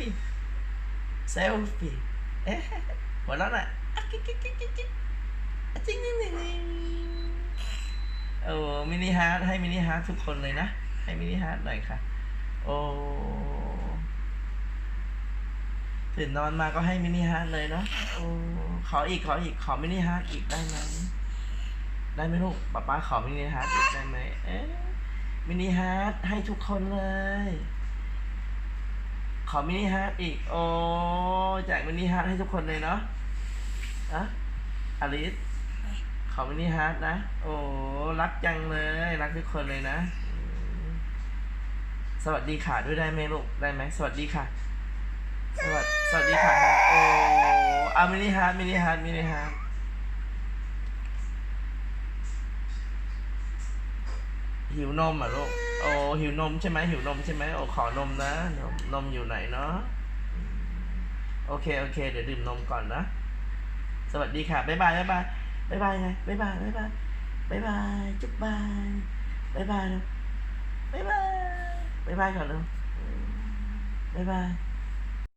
ฟี่เซลฟี่เอ๊ะหัวเราะน่อะกิ๊กกิ๊กกิ๊กกิ๊กจริงนี่นี่โอ้มินิฮาร์ดให้มินิฮาร์ดทุกคนเลยนะ ให้มินิฮาร์ดหน่อยค่ะ โอ้ตื่นนอนมาก็ให้มินิฮาร์ดเลยเนาะโอ้ขออีกขออีกขอมินิฮาร์ดอีกได้ไหมได้ไหมลูกป๊าป๊าขอมินิฮาร์ดอีกได้ไหมเอ๊ะมินิฮาร์ดให้ทุกคนเลย ขอมินิฮาร์ดอีก โอ้แจกมินิฮาร์ดให้ทุกคนเลยเนาะอะอลิสขอมินิฮาร์ดนะ โอ้รักจังเลย รักทุกคนเลยนะ สวัสดีค่ะด้วยได้ไหมลูก ได้ไหม สวัสดีค่ะ สวัสดีสวัสดีค่ะโอ้อามินิฮาร์ดมินิฮาร์ดมินิฮาร์ดหิวนมอะลูก โอ้หิวนมใช่ไหมหิวนมใช่ไหมโอ้ขอนมนะนมนมอยู่ไหนเนาะโอเคโอเค เดี๋ยวดื่มนมก่อนนะ สวัสดีค่ะบ๊ายบายบ๊ายบายบ๊ายบายไงบ๊ายบายบ๊ายบายบ๊ายบายจุ๊บบายบ๊ายบายเร็วบ๊ายบายบ๊ายบายก่อนเนาะบ๊ายบาย